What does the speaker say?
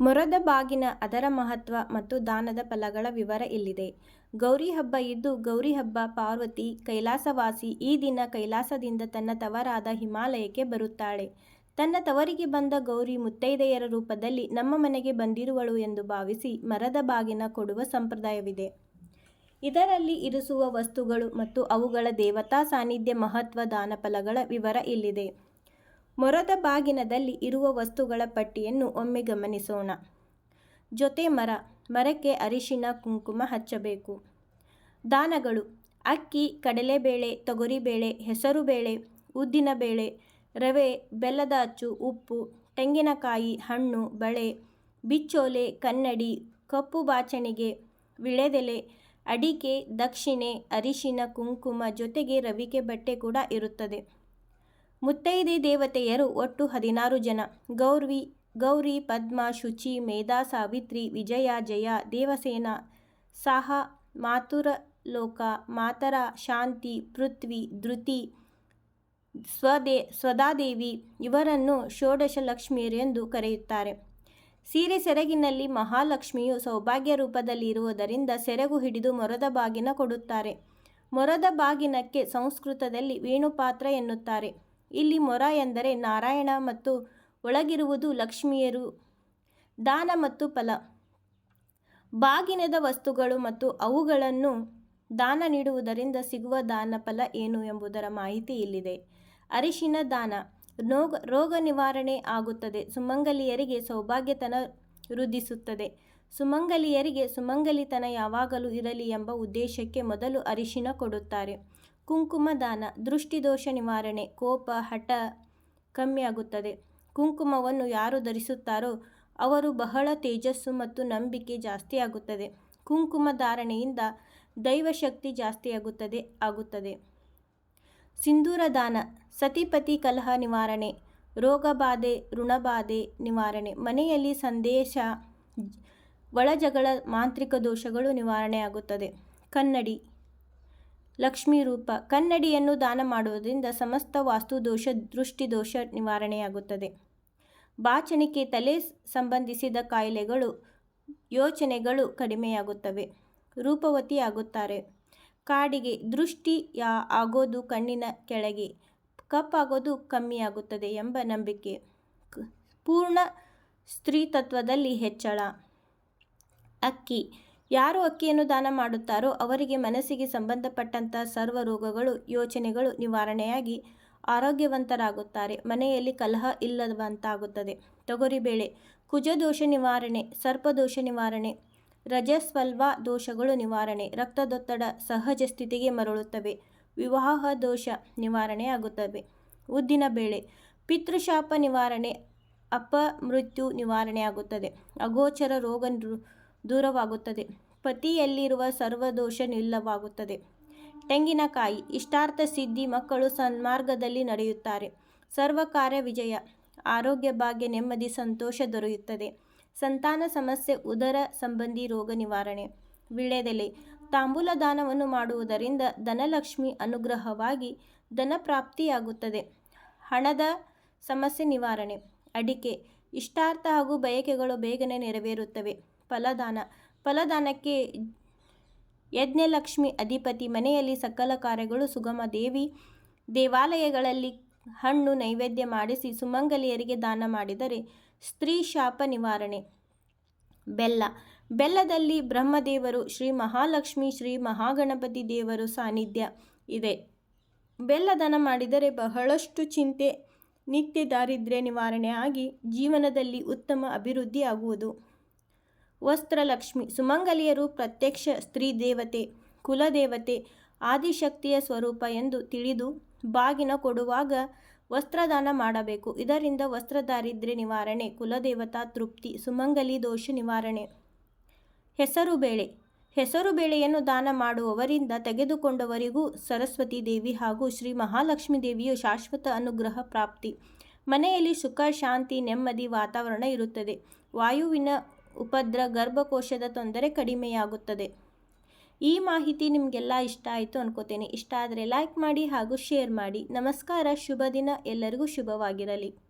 ಮೊರದ ಬಾಗಿನ ಅದರ ಮಹತ್ವ ಮತ್ತು ದಾನದ ಫಲಗಳ ವಿವರ ಇಲ್ಲಿದೆ. ಗೌರಿ ಹಬ್ಬ ಇದ್ದು ಗೌರಿ ಹಬ್ಬ ಪಾರ್ವತಿ ಕೈಲಾಸವಾಸಿ ಈ ದಿನ ಕೈಲಾಸದಿಂದ ತನ್ನ ತವರಾದ ಹಿಮಾಲಯಕ್ಕೆ ಬರುತ್ತಾಳೆ. ತನ್ನ ತವರಿಗೆ ಬಂದ ಗೌರಿ ಮುತ್ತೈದೆಯರ ರೂಪದಲ್ಲಿ ನಮ್ಮ ಮನೆಗೆ ಬಂದಿರುವಳು ಎಂದು ಭಾವಿಸಿ ಮರದ ಬಾಗಿನ ಕೊಡುವ ಸಂಪ್ರದಾಯವಿದೆ. ಇದರಲ್ಲಿ ಇರಿಸುವ ವಸ್ತುಗಳು ಮತ್ತು ಅವುಗಳ ದೇವತಾ ಸಾನ್ನಿಧ್ಯ ಮಹತ್ವ ದಾನಫಲಗಳ ವಿವರ ಇಲ್ಲಿದೆ. ಮೊರದ ಬಾಗಿನದಲ್ಲಿ ಇರುವ ವಸ್ತುಗಳ ಪಟ್ಟಿಯನ್ನು ಒಮ್ಮೆ ಗಮನಿಸೋಣ. ಜೊತೆ ಮರ, ಮರಕ್ಕೆ ಅರಿಶಿನ ಕುಂಕುಮ ಹಚ್ಚಬೇಕು. ದಾನಗಳು ಅಕ್ಕಿ, ಕಡಲೆಬೇಳೆ, ತೊಗರಿಬೇಳೆ, ಹೆಸರುಬೇಳೆ, ಉದ್ದಿನಬೇಳೆ, ರವೆ, ಬೆಲ್ಲದ ಅಚ್ಚು, ಉಪ್ಪು, ತೆಂಗಿನಕಾಯಿ, ಹಣ್ಣು, ಬಳೆ, ಬಿಚ್ಚೋಲೆ, ಕನ್ನಡಿ, ಕಪ್ಪು ಬಾಚಣಿಗೆ, ವಿಳೆದೆಲೆ, ಅಡಿಕೆ, ದಕ್ಷಿಣೆ, ಅರಿಶಿನ ಕುಂಕುಮ ಜೊತೆಗೆ ರವಿಕೆ ಬಟ್ಟೆ ಕೂಡ ಇರುತ್ತದೆ. ಮುತ್ತೈದೆ ದೇವತೆಯರು ಒಟ್ಟು ಹದಿನಾರು ಜನ. ಗೌರ್ವಿ ಗೌರಿ, ಪದ್ಮ, ಶುಚಿ, ಮೇಧಾ, ಸಾವಿತ್ರಿ, ವಿಜಯ, ಜಯ, ದೇವಸೇನ, ಸಾಹ ಮಾತುರ ಲೋಕ ಮಾತರ, ಶಾಂತಿ, ಪೃಥ್ವಿ, ಧೃತಿ, ಸ್ವಧಾದೇವಿ ಇವರನ್ನು ಷೋಡಶ ಲಕ್ಷ್ಮಿಯರು ಎಂದು ಕರೆಯುತ್ತಾರೆ. ಸೀರೆ ಸೆರಗಿನಲ್ಲಿ ಮಹಾಲಕ್ಷ್ಮಿಯು ಸೌಭಾಗ್ಯ ರೂಪದಲ್ಲಿ ಇರುವುದರಿಂದ ಸೆರಗು ಹಿಡಿದು ಮೊರದ ಬಾಗಿನ ಕೊಡುತ್ತಾರೆ. ಮೊರದ ಬಾಗಿನಕ್ಕೆ ಸಂಸ್ಕೃತದಲ್ಲಿ ವೇಣುಪಾತ್ರ ಎನ್ನುತ್ತಾರೆ. ಇಲ್ಲಿ ಮೊರ ಎಂದರೆ ನಾರಾಯಣ ಮತ್ತು ಒಳಗಿರುವುದು ಲಕ್ಷ್ಮಿಯರು. ದಾನ ಮತ್ತು ಫಲ ಬಾಗಿನದ ವಸ್ತುಗಳು ಮತ್ತು ಅವುಗಳನ್ನು ದಾನ ನೀಡುವುದರಿಂದ ಸಿಗುವ ದಾನ ಫಲ ಏನು ಎಂಬುದರ ಮಾಹಿತಿ ಇಲ್ಲಿದೆ. ಅರಿಶಿನ ದಾನ ರೋಗ ರೋಗ ನಿವಾರಣೆ ಆಗುತ್ತದೆ. ಸುಮಂಗಲಿಯರಿಗೆ ಸೌಭಾಗ್ಯತನ ವೃದ್ಧಿಸುತ್ತದೆ. ಸುಮಂಗಲಿಯರಿಗೆ ಸುಮಂಗಲಿತನ ಯಾವಾಗಲೂ ಇರಲಿ ಎಂಬ ಉದ್ದೇಶಕ್ಕೆ ಮೊದಲು ಅರಿಶಿನ ಕೊಡುತ್ತಾರೆ. ಕುಂಕುಮ ದಾನ ದೃಷ್ಟಿ ದೋಷ ನಿವಾರಣೆ, ಕೋಪ, ಹಠ ಕಮ್ಮಿಯಾಗುತ್ತದೆ. ಕುಂಕುಮವನ್ನು ಯಾರು ಧರಿಸುತ್ತಾರೋ ಅವರು ಬಹಳ ತೇಜಸ್ಸು ಮತ್ತು ನಂಬಿಕೆ ಜಾಸ್ತಿಯಾಗುತ್ತದೆ. ಕುಂಕುಮ ಧಾರಣೆಯಿಂದ ದೈವಶಕ್ತಿ ಜಾಸ್ತಿಯಾಗುತ್ತದೆ ಆಗುತ್ತದೆ. ಸಿಂಧೂರ ದಾನ ಸತಿ-ಪತಿ ಕಲಹ ನಿವಾರಣೆ, ರೋಗಬಾಧೆ, ಋಣಬಾಧೆ ನಿವಾರಣೆ, ಮನೆಯಲ್ಲಿ ಸಂದೇಶ, ಒಳಜಗಳ, ಮಾಂತ್ರಿಕ ದೋಷಗಳು ನಿವಾರಣೆಯಾಗುತ್ತದೆ. ಕನ್ನಡಿ ಲಕ್ಷ್ಮೀ ರೂಪ ಕನ್ನಡಿಯನ್ನು ದಾನ ಮಾಡುವುದರಿಂದ ಸಮಸ್ತ ವಾಸ್ತುದೋಷ, ದೃಷ್ಟಿ ದೋಷ ನಿವಾರಣೆಯಾಗುತ್ತದೆ. ಬಾಚಣಿಕೆ ತಲೆ ಸಂಬಂಧಿಸಿದ ಕಾಯಿಲೆಗಳು, ಯೋಚನೆಗಳು ಕಡಿಮೆಯಾಗುತ್ತವೆ. ರೂಪವತಿಯಾಗುತ್ತಾರೆ ಕಾಡಿಗೆ ದೃಷ್ಟಿ ಆಗೋದು ಕಣ್ಣಿನ ಕೆಳಗೆ, ಕಪ್ಪಾಗೋದು ಕಮ್ಮಿಯಾಗುತ್ತದೆ ಎಂಬ ನಂಬಿಕೆ. ಪೂರ್ಣ ಸ್ತ್ರೀತತ್ವದಲ್ಲಿ ಹೆಚ್ಚಳ. ಅಕ್ಕಿ ಯಾರು ಅಕ್ಕಿಯನ್ನು ದಾನ ಮಾಡುತ್ತಾರೋ ಅವರಿಗೆ ಮನಸ್ಸಿಗೆ ಸಂಬಂಧಪಟ್ಟಂಥ ಸರ್ವ ರೋಗಗಳು, ಯೋಚನೆಗಳು ನಿವಾರಣೆಯಾಗಿ ಆರೋಗ್ಯವಂತರಾಗುತ್ತಾರೆ. ಮನೆಯಲ್ಲಿ ಕಲಹ ಇಲ್ಲವಂತಾಗುತ್ತದೆ ತೊಗರಿ ಬೇಳೆ ಕುಜದೋಷ ನಿವಾರಣೆ, ಸರ್ಪದೋಷ ನಿವಾರಣೆ, ರಜಸ್ವಲ್ವ ದೋಷಗಳು ನಿವಾರಣೆ, ರಕ್ತದೊತ್ತಡ ಸಹಜ ಸ್ಥಿತಿಗೆ ಮರಳುತ್ತವೆ. ವಿವಾಹ ದೋಷ ನಿವಾರಣೆಯಾಗುತ್ತವೆ. ಉದ್ದಿನಬೇಳೆ ಪಿತೃಶಾಪ ನಿವಾರಣೆ, ಅಪಮೃತ್ಯು ನಿವಾರಣೆಯಾಗುತ್ತದೆ. ಅಗೋಚರ ರೋಗ ದೂರವಾಗುತ್ತದೆ. ಪತಿಯಲ್ಲಿರುವ ಸರ್ವದೋಷ ನಿಲ್ಲವಾಗುತ್ತದೆ ತೆಂಗಿನಕಾಯಿ ಇಷ್ಟಾರ್ಥ ಸಿದ್ಧಿ ಮಕ್ಕಳು ಸನ್ಮಾರ್ಗದಲ್ಲಿ ನಡೆಯುತ್ತಾರೆ. ಸರ್ವಕಾರ್ಯ ವಿಜಯ, ಆರೋಗ್ಯ ಭಾಗ್ಯ ನೆಮ್ಮದಿ ಸಂತೋಷ ದೊರೆಯುತ್ತದೆ. ಸಂತಾನ ಸಮಸ್ಯೆ ಉದರ ಸಂಬಂಧಿ ರೋಗ ನಿವಾರಣೆ. ವಿಳೆದೆಲೆ ತಾಂಬೂಲ ದಾನವನ್ನು ಮಾಡುವುದರಿಂದ ಧನಲಕ್ಷ್ಮಿ ಅನುಗ್ರಹವಾಗಿ ಧನಪ್ರಾಪ್ತಿಯಾಗುತ್ತದೆ. ಹಣದ ಸಮಸ್ಯೆ ನಿವಾರಣೆ. ಅಡಿಕೆ ಇಷ್ಟಾರ್ಥ ಹಾಗೂ ಬಯಕೆಗಳು ಬೇಗನೆ ನೆರವೇರುತ್ತವೆ. ಫಲದಾನ ಫಲದಾನಕ್ಕೆ ಯಜ್ಞಲಕ್ಷ್ಮಿ ಅಧಿಪತಿ ಮನೆಯಲ್ಲಿ ಸಕಲ ಕಾರ್ಯಗಳು ಸುಗಮ ದೇವಿ ದೇವಾಲಯಗಳಲ್ಲಿ ಹಣ್ಣು ನೈವೇದ್ಯ ಮಾಡಿಸಿ ಸುಮಂಗಲಿಯರಿಗೆ ದಾನ ಮಾಡಿದರೆ ಸ್ತ್ರೀ ಶಾಪ ನಿವಾರಣೆ. ಬೆಲ್ಲ ಬೆಲ್ಲದಲ್ಲಿ ಬ್ರಹ್ಮದೇವರು, ಶ್ರೀ ಮಹಾಲಕ್ಷ್ಮಿ, ಶ್ರೀ ಮಹಾಗಣಪತಿ ದೇವರು ಸಾನ್ನಿಧ್ಯ ಇದೆ. ಬೆಲ್ಲ ದಾನ ಮಾಡಿದರೆ ಬಹಳಷ್ಟು ಚಿಂತೆ, ನಿತ್ಯ ದಾರಿದ್ರ್ಯ ನಿವಾರಣೆ ಆಗಿ ಜೀವನದಲ್ಲಿ ಉತ್ತಮ ಅಭಿವೃದ್ಧಿ ಆಗುವುದು. ವಸ್ತ್ರಲಕ್ಷ್ಮಿ ಸುಮಂಗಲಿಯರು ಪ್ರತ್ಯಕ್ಷ ಸ್ತ್ರೀ ದೇವತೆ ಕುಲದೇವತೆ, ಆದಿಶಕ್ತಿಯ ಸ್ವರೂಪ ಎಂದು ತಿಳಿದು ಬಾಗಿನ ಕೊಡುವಾಗ ವಸ್ತ್ರದಾನ ಮಾಡಬೇಕು. ಇದರಿಂದ ವಸ್ತ್ರದಾರಿದ್ರ್ಯ ನಿವಾರಣೆ, ಕುಲದೇವತಾ ತೃಪ್ತಿ, ಸುಮಂಗಲಿ ದೋಷ ನಿವಾರಣೆ. ಹೆಸರು ಬೇಳೆ ಹೆಸರು ಬೇಳೆಯನ್ನು ದಾನ ಮಾಡುವವರಿಂದ ತೆಗೆದುಕೊಂಡವರಿಗೂ ಸರಸ್ವತಿ ದೇವಿ ಹಾಗೂ ಶ್ರೀ ಮಹಾಲಕ್ಷ್ಮೀ ದೇವಿಯು ಶಾಶ್ವತ ಅನುಗ್ರಹ ಪ್ರಾಪ್ತಿ. ಮನೆಯಲ್ಲಿ ಸುಖ, ಶಾಂತಿ, ನೆಮ್ಮದಿ ವಾತಾವರಣ ಇರುತ್ತದೆ. ವಾಯುವಿನ ಉಪದ್ರ, ಗರ್ಭಕೋಶದ ತೊಂದರೆ ಕಡಿಮೆಯಾಗುತ್ತದೆ. ಈ ಮಾಹಿತಿ ನಿಮಗೆಲ್ಲ ಇಷ್ಟ ಆಯಿತು ಅನ್ಕೋತೇನೆ ಇಷ್ಟ ಆದರೆ ಲೈಕ್ ಮಾಡಿ ಹಾಗೂ ಶೇರ್ ಮಾಡಿ. ನಮಸ್ಕಾರ ಶುಭ ದಿನ ಎಲ್ಲರಿಗೂ ಶುಭವಾಗಿರಲಿ.